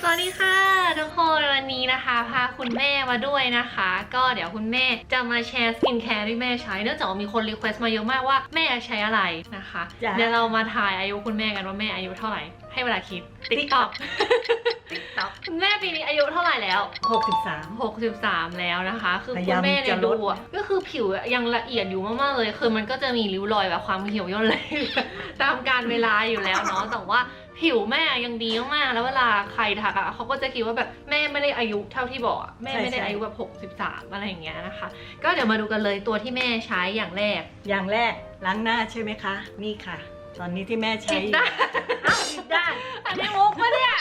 สวัสดีค่ะทุกคนวันนี้นะคะพาคุณแม่มาด้วยนะคะ ก็เดี๋ยวคุณแม่จะมาแชร์สกินแคร์ที่แม่ใช้เนื่องจากว่ามีคนรีเควสต์มาเยอะมากว่าแม่ใช้อะไรนะคะ จ้ะ เดี๋ยวเรามาทายอายุคุณแม่กันว่าแม่อายุเท่าไหร่ ให้เวลาคิด TikTok คุณแม่ปีนี้อายุเท่าไหร่แล้ว หกสิบสาม 63 แล้วนะคะ คือพคุยาณยามแม่เนี่ยจะลดูด อะก็คือผิวยังละเอียดอยู่มากๆเลย คือมันก็จะมีริ้วรอยแบบความเหี่ยวย่นเลย ตามการเวลาอยู่แล้วเนาะแต่ว่า ผิวแม่ยังดีมากๆ แล้วเวลาใครทักอะเขาก็จะคิดว่าแบบแม่ไม่ได้อายุเท่าที่บอกอะแม่ไม่ได้อายุแบบ63อะไรอย่างเงี้ยนะคะ ก็เดี๋ยวมาดูกันเลยตัวที่แม่ใช้อย่างแรก อย่างแรกล้างหน้าใช่ไหมคะ นี่ค่ะ ตอนนี้ที่แม่ใช้จิบได้อ้าวจิบได้อันนี้มุกปะเนี่ย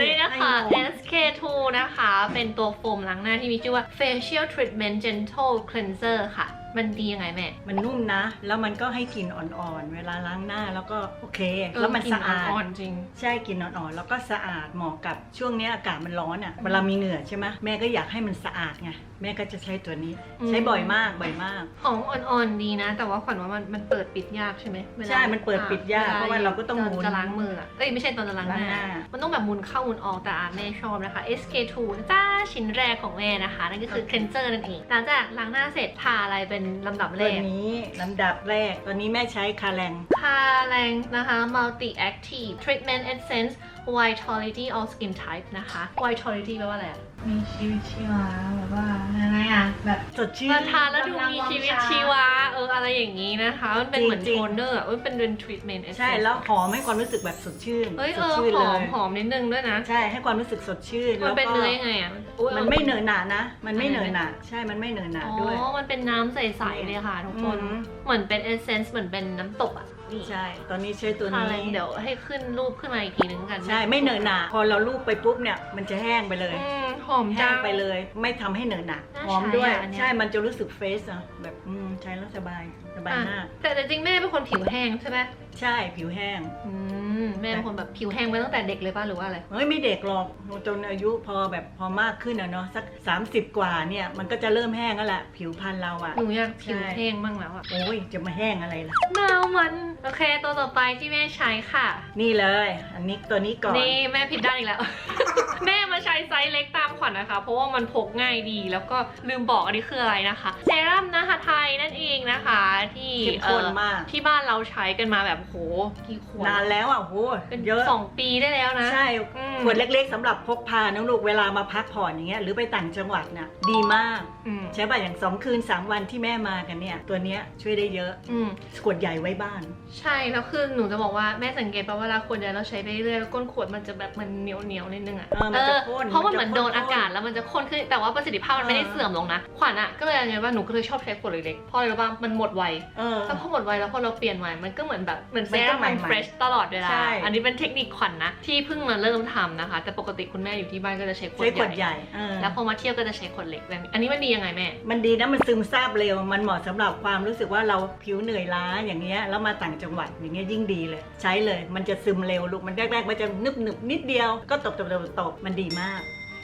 นี่นะคะให้ดู SK2 นะคะ เป็นตัวโฟมล้างหน้าที่มีชื่อว่า Facial Treatment Gentle Cleanser ค่ะ มันดียังไงแม่ มันนุ่มนะ แล้วมันก็ให้กลิ่นอ่อนๆ เวลาล้างหน้าแล้วก็โอเคเออแล้วมันกลิ่สะอาด อ่อนๆจริง ใช่กลิ่นอ่อนๆ แล้วก็สะอาดเหมาะกับช่วงนี้อากาศมันร้อนอะ เวลามีเหงื่อใช่ไหมแม่ก็อยากให้มันสะอาดไง แม่ก็จะใช้ตัวนี้อืมใช้บ่อยมาก บ่อยมากของอ่อนๆ ดีนะ แต่ว่าขวัญว่ามันมันเปิดปิดยากใช่ไหมวลาใช่ มันเปิดปิดยากลเพราะว่าเราก็ต้องหมุนจะล้างมืออะเอ้ย ไม่ใช่ตอนจะล้างหล้างหน้าน้า มันต้องแบบหมุนเข้าหมุนออก แต่อาแม่ชอบนะคะ SK2 นะจ้าชิ้นแรกของแม่นะคะ นั่นก็คือ cleanser นั่นเอง หลังจากล้างหน้าเสร็จทาอะไรเป็นลำดับแรตัวก นี้ลำดับแรก ตอนนี้แม่ใช้คาแรงคาแรงนะคะ multi active treatment essence vitality all skin type นะคะ vitality แปลว่าอะไรอะมีชีวิตชีวาแบบว่ายังไง อะแบบสดชื่มานทานแล้วดูมีชีวิตชีวาเอออะไรอย่างนี้นะคะ มันเป็นเหมือนจริโทงๆนเนอร์อะเอ้ยเป็นเป็น treatment essence ใช่ แล้วหอมให้ความรู้สึกแบบสดชื่นเอ้ยสเอดอชื่นหเลอมยหอมนิดนึงด้วยนะ ใช่ให้ความรู้สึกสดชื่นมันแล้วเป็นก็เนื้อยังไงอะอุ๊ยมันไม่เหนอะหนานะ มันไม่อันเหไหนนอะหนาใช่มันไม่เหนอะหนาอ๋ด้วยอมันเป็นน้ำใสๆเลยค่ะทุกคนอืมเหมือนเป็น essence เหมือนเป็นน้ำตกอะนี่ใช่ ตอนนี้ใช้ตัวคานี้แรงเดี๋ยวให้ขึ้นรูปขึ้นมาอีกทีนึงกัน ใช่ ไม่เหนอะหนา พอเราลูบไปปุ๊บเนี่ย มันจะแห้งไปเลยอืม หอมแห้จังง ไปเลย ไม่ทำให้เหนอะหนาน่าหอมด้วย ใช้อะอันเนี้ย ใช่มันจะรู้สึกเฟรชอะแบบอืมใช้แล้วสบายสบายหน้าอะแต่แต่จริงแม่เป็นคนผิวแห้งใช่ไหมใช่ผิวแห้ง อืมแม่เป็นคนแบบผิวแห้งมาตั้งแต่เด็กเลยป่ะหรือว่าอะไร เฮ้ยไม่เด็กหรอกจนอายุพอแบบพอมากขึ้นอะเนาะสัก 30 กว่าเนี่ยมันก็จะเริ่มแห้งแล้วแหละผิวพรรณเราอะหนูอยากผิวใช่แห้งบ้างแล้วอะโอ้ยจะมาแห้งอะไรล่ะ หนาวมัน โอเค ตัวต่อไปที่แม่ใช้ค่ะ นี่เลย อันนี้ตัวนี้ก่อน นี่แม่ผิดด้านอีกแล้ว แม่มาใช้ไซส์เล็กตามขวัญนะคะ เพราะว่ามันพกง่ายดี แล้วก็ลืมบอกอันนี้คืออะไรนะคะ เซรั่มนะคะไทยนั่นเองนะคะ ที่เข้มข้นเอ่อมากที่บ้านเราใช้กันมาแบบโหกี่ขวดนานแล้วอะโหเป็นเยอะสองปีได้แล้วนะ ใช่อืม ขวดเล็กๆสำหรับพกพานะลูกเวลามาพักผ่อนอย่างเงี้ยหรือไปต่างจังหวัดน่ะดีมาก อืมใช่ป่ะอย่างสองคืนสามวันที่แม่มากันเนี่ย ตัวเนี้ยช่วยได้เยอะอืม ขวดใหญ่ไว้บ้าน ใช่ แล้วคือหนูจะบอกว่าแม่สังเกตป่ะเวลาขวดใหญ่เราใช้ไปเรื่อยๆก้นขวดมันจะแบบมันเหนียวเหนียวๆนิดนึงอะเออมันจะข้นเพราะมันมันจะเหมือนโดนข้นๆอากาศแล้วมันจะข้นขึ้นแต่ว่าประสิทธิภาพมันไม่ได้เออเสื่อมลงนะ ขวัญอะก็เลยไงว่าหนูก็เลยชอบใช้ขวดเล็กๆเพราะอะไรรู้ป่ะมันหมดไวเออแล้วพอหมดไวแล้วพอเราเปลี่ยนใหม่มันก็เหมือนแบบเหมือนเซมันก็รั่มมันใหม่ๆเฟรชตลอดเวลาใช่อันนี้เป็นเทคนิคขวัญนะที่เพิ่งมาเริ่มทำนะคะ แต่ปกติคุณแม่อยู่ที่บ้านก็จะใช้ขวดใช้ขวดใหใหญ่ญ่เออแล้วพอมาเที่ยวก็จะใช้ขวดเล็กแบบนี้อันนี้มันดียังไงแม่ มันดีนะมันซึมซาบเร็วมันเหมาะสำหรับความรู้สึกว่าเราผิวเหนื่อยล้าอย่างเงี้ยแล้วมาต่างจังหวัดอย่างเงี้ยยิ่งดีเลย ใช้เลยมันจะซึมเร็วลูกมันแรกๆมันจะนึบหนึบๆนิดเดียวก็ตบตบตบตบมันดีมาก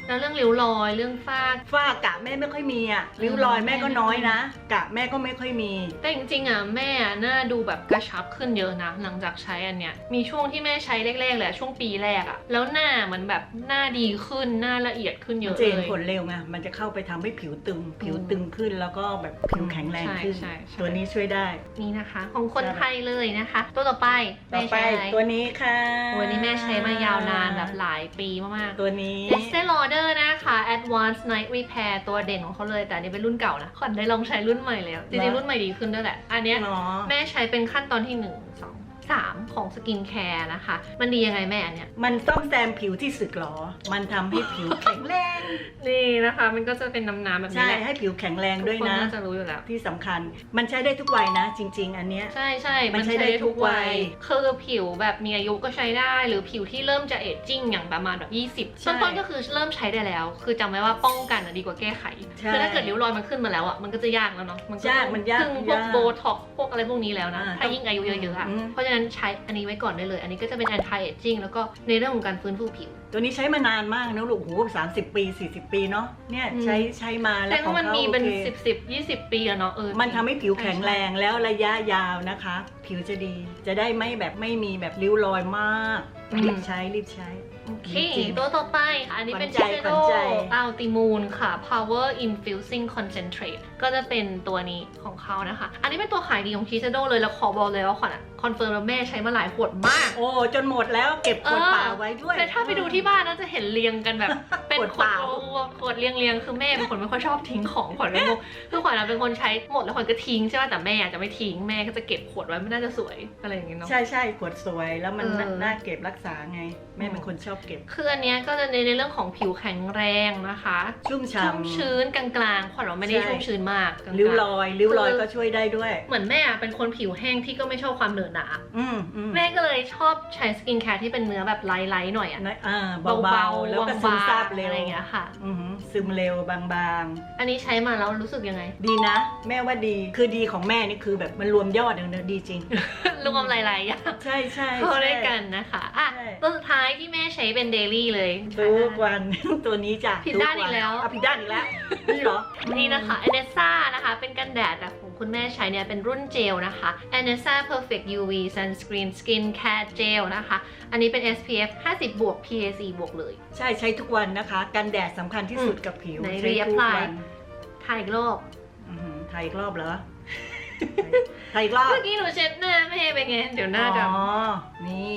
แล้วเรื่องริ้วรอยเรื่องฝ้า ฝ้ากะแม่ไม่ค่อยมีอะริ้วรอยแม่ก็น้อยนะ กะแม่ก็ไม่ค่อยมี แต่จริงๆอะแม่อะหน้าดูแบบกระชับขึ้นเยอะนะ หลังจากใช้อันเนี้ยมีช่วงที่แม่ใช้แรกๆเลยอะช่วงปีแรกอะแล้วหน้าเหมือนแบบหน้าดีขึ้นหน้าละเอียดขึ้นเยมันอะจะเลเห็นยผลเร็วไงมันจะเข้าไปทำให้ผิวตึง ผิวตึงขึ้นแล้วก็แบบผิวแข็งแรงขึ้นใช่ใช่ใช่ตัวนี้ช่วยได้นี่นะคะ ของคนใช่ไทยเลยนะคะ ตัวต่อไปต่แม่อไปใช้อะไรตัวนี้ค่ะโอ้ยนี่แม่ใช้มายาวนานแบบหลายปีมากๆตัวนี้ Estee Lauder นะคะ Advanced Night Repair ตัวเด่นของเขาเลย แต่อันนี้เป็นรุ่นเก่านะขวัญได้ลองใช้รุ่นใหม่แล้ว จริงๆ รุ่นใหม่ดีขึ้นด้วยแหละ อันเนี้ยเนาะแม่ใช้เป็นขั้นตอนที่1 2 3 ของสกินแคร์นะคะ มันดียังไงแม่อันเนี้ย มันซ่อมแซมผิวที่สึกหรอ มันทำให้ผิวแข็งแรง นี่นะคะ มันก็จะเป็นน้ำๆแบบนี้ใช่ แหละให้ผิวแข็งแรงด้วยทุกคนนะ น่าจะรู้อยู่แล้ว ที่สำคัญ มันใช้ได้ทุกวัยนะ จริง ๆ อันเนี้ย ใช่ใช่มันใช้ได้ทุกวัย คือผิวแบบมีอายุก็ใช้ได้ หรือผิวที่เริ่มจะเอจจิ้งอย่างประมาณแบบ 20ใช่ต้นๆก็คือเริ่มใช้ได้แล้ว คือจำไว้ว่าป้องกันอะดีกว่าแก้ไข ใช่คือถ้าเกิดริ้วรอยมันขึ้นมาแล้วอะ มันก็จะยากแล้วเนาะ มันยากมันยากซึ่งพวกยากโบท็อกพวกอะไรพวกนี้แล้วนะ อ่าถ้ายิ่งอายุเยอะๆอะอืม เพราะฉะนั้นใช้อันนี้ไว้ก่อนได้เลย อันนี้ก็จะเป็น anti aging แล้วก็ในเรื่องของการฟื้นฟูผิว ตัวนี้ใช้มานานมากนะลูกโหสามสิบปีสี่สิบปีเนาะเนี่ยอืมใช้ใช้มาแล้แต่วของว่ามันเขามีเป็นโอเคสิบสิบยี่สิบปีอะเนาะเออมันทำให้ผิวแข็งแรงแล้วระยะยาวนะคะ ผิวจะดีจะได้ไม่แบบไม่มีแบบริ้วรอยมากอืมรีบใช้รีบใช้โอเคเคจริงตัวต่อไปอันนี้เป็นขวัญใจชิเซขวัโดญใจอัลติมูนค่ะ Power Infusing Concentrate ก็จะเป็นตัวนี้ของเขานะคะ อันนี้เป็นตัวขายดีของชิเซโดเลย แล้วขอบอกเลยว่าขวัญ คอนเฟิร์มแล้วแม่ใช้มาหลายขวดมาก โอ้ จนหมดแล้วเก็บขวดเออเปล่าไว้ด้วย แต่ถ้าไปดูที่บ้านน่าจะเห็นเรียงกันแบบ เป็นขวดขเปวดล่าขวดเรียงเรียงๆคือแม่เป็นคนไม่ค่อยชอบทิ้งของขวัญไม่รู้คือขวัญอะเป็นคนใช้หมดแล้วขวัญก็ทิ้งใช่ป่ะแต่แม่อาจจะไม่ทิ้งแม่ก็จะเก็บขวดไว้ไม่น่าจะสวยอะไรอย่างเงี้ยเนาะใช่ใช่ขวดสวยแล้วมันเออน่าเก็บรักษาไง แม่เป็นคนชอบเก็บ คืออันเนี้ยก็จะในในเรื่องของผิวแข็งแรงนะคะ ชุ่มชุ่มฉ่ำชื้นกลางๆขวัญว่าไม่ได้ใช่ชุ่มชื้นมากกลางๆริ้วรอยริ้วรอยคือก็ช่วยได้ด้วย เหมือนแม่อะเป็นคนผิวแห้งที่ก็ไม่ชอบความเหนอะหนาอืมอืมแม่ก็เลยชอบใช้สกินแคร์ที่เป็นเนื้อแบบไลท์ๆหน่อยอะนะอ่าเบาเบาๆๆแล้วก็ซึมซาบเร็วอะไรอย่างเงี้ยค่ะอือหือซึมเร็วบางอันนี้ใช้มาแล้วรู้สึกยังไงๆดีนะ แม่ว่าดีคือดีของแม่นี่คือแบบมันรวมยอดอย่างเดียวดีจริง รวมหลายๆอย่างใช่ใช่เข้าด้วยใช่กันนะคะอะใช่ตัวสุดท้ายที่แม่ใช้เป็นเดลี่เลยทุกวันตัวนี้จ้ะผิดด้านอีกแล้วอะผิดด้านอีกแล้วนี่เหรอนี่นะคะ a n e s s a นะคะ เป็นกันแดดแต่ของ คุณแม่ใช้เนี่ยเป็นรุ่นเจลนะคะ a n e s s a Perfect UV Sunscreen Skin Care Gel นะคะ อันนี้เป็น SPF 50 บวก PA4 บวกเลย ใช่ใช้ทุกวันนะคะ กันแดดสำคัญที่สุดกับผิวไหนใช้ทุก reapply วันถ่ายอีกรอบอื้อหือถ่ายอีกรอบเหรอถ่ายอีกรอบ เมื่อกี้หนูเช็ดหน้าแม่ไปไง เดี๋ยวหน้าดอ๋อ นี่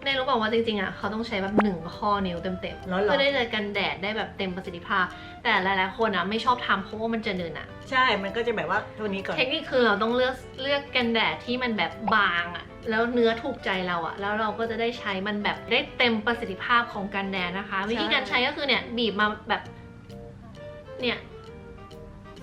ำแม่รู้เปล่าว่าจริงๆอะเขาต้องใช้แบบหนึ่งข้อนิ้วเต็มๆแล้วเหรอ เพื่อได้เลยกันแดดได้แบบเต็มประสิทธิภาพ แต่หลายๆคนอะไม่ชอบทำเพราะว่ามันจะเนินอะ ใช่ มันก็จะแบบว่าตัวนี้ก่อน เทคนิคคือเราต้องเลือกเลือกกันแดดที่มันแบบบางอะแล้วเนื้อถูกใจเราอะแล้วเราก็จะได้ใช้มันแบบได้เต็มประสิทธิภาพของกันแดดนะคะ วิธีการใช้ก็คือเนี่ยบีบมาแบบเนี่ย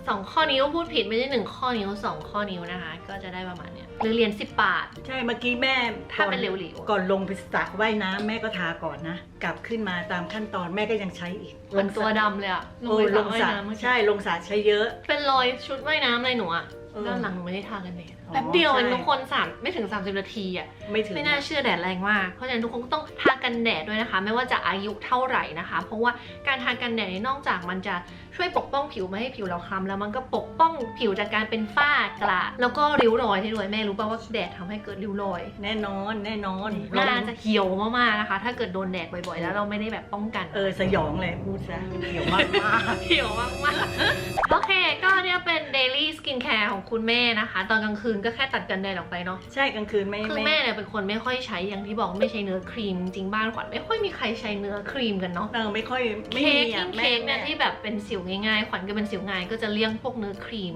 สองข้อนิ้วพูดผิดไม่ใช่หนึ่งข้อนิ้วสองข้อนิ้วนะคะ ก็จะได้ประมาณเนี้ยหรือเหรียญสิบบาท ใช่เมื่อกี้แม่ถ้าเป็นก่อเหลวๆ ก่อนลงไปสระว่ายน้ำแม่ก็ทาก่อนนะ กลับขึ้นมาตามขั้นตอนแม่ก็ยังใช้อีกเหมือนตัวดำเลยอะโอ้ยลงสระว่ายน้ำเมื่อกี้ใช่ลงสระใช้เยอะ เป็นรอยชุดว่ายน้ำเลยหนูอะเออ ด้านหลังหนูไม่ได้ทากันแดดอ๋อแป๊บเดียวเองใช่ทุกคนสามไม่ถึง 30 นาทีอะไม่ถึงไม่น่าเชื่อแดดแรงมากเพราะฉะนั้นทุกคนก็ต้องทากันแดดด้วยนะคะ ไม่ว่าจะอายุเท่าไหร่นะคะ เพราะว่าการทากันแดดเนี่ยนอกจากมันจะช่วยปกป้องผิวไม่ให้ผิวเราคล้ำแล้วมันก็ปกป้องผิวจากการเป็นฝ้ากระแล้วก็ริ้วรอยให้ด้วยแม่รู้ป่าวว่าแดดทำให้เกิดริ้วรอย แน่นอนแน่นอนหน้าจะเหี่ยวมากๆนะคะ ถ้าเกิดโดนแดดบ่อยๆ แล้วเราไม่ได้แบบป้องกัน เออสยองเลยพูดซะเขียวมากมากเหี่ยวมากๆ โอเค ก็เนี่ยเป็น daily skin care ของคุณแม่นะคะ ตอนกลางคืนก็แค่ตัดกันแดดออกไปเนาะ ใช่กลางคืนไม่คือแม่เนี่ยเป็นคนไม่ค่อยใช้อย่างที่บอกไม่ใช้เนื้อครีม จริงๆบ้านขวัญไม่ค่อยมีใครใช้เนื้อครีมกันเนาะเออไม่ค่อยไม่เค้มีกอะยิ่งแม่เค้กเนี่ยแม่ที่แบบเป็นสิวง่ายๆ ขวัญก็เป็นสิวง่ายก็จะเลี่ยงพวกเนื้อครีม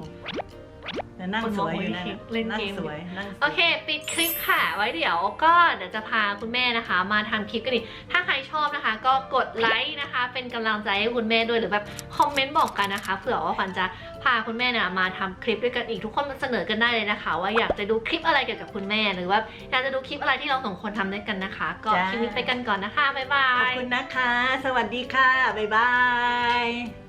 แต่นั่งสวยอยู่นะเล่นนั่งเกมสวยนั่งสวยโอเค ปิดคลิปค่ะ ไว้เดี๋ยวก็เดี๋ยวจะพาคุณแม่นะคะ มาทำคลิปกันอีกถ้าใครชอบนะคะ ก็กดไลค์นะคะ เป็นกำลังใจให้คุณแม่ด้วยหรือแบบคอมเมนต์บอกกันนะคะเผื่อว่าขวัญจะพาคุณแม่เนี่ยมาทำคลิปด้วยกันอีกทุกคนมาเสนอกันได้เลยนะคะ ว่าอยากจะดูคลิปอะไรเกี่ยวกับคุณแม่หรือว่าอยากจะดูคลิปอะไรที่เราสองคนทำด้วยกันนะคะ ก็จ้าคลิปนี้ไปกันก่อนนะคะบ๊ายบาขอบยคุณนะคะ สวัสดีค่ะบ๊ายบาย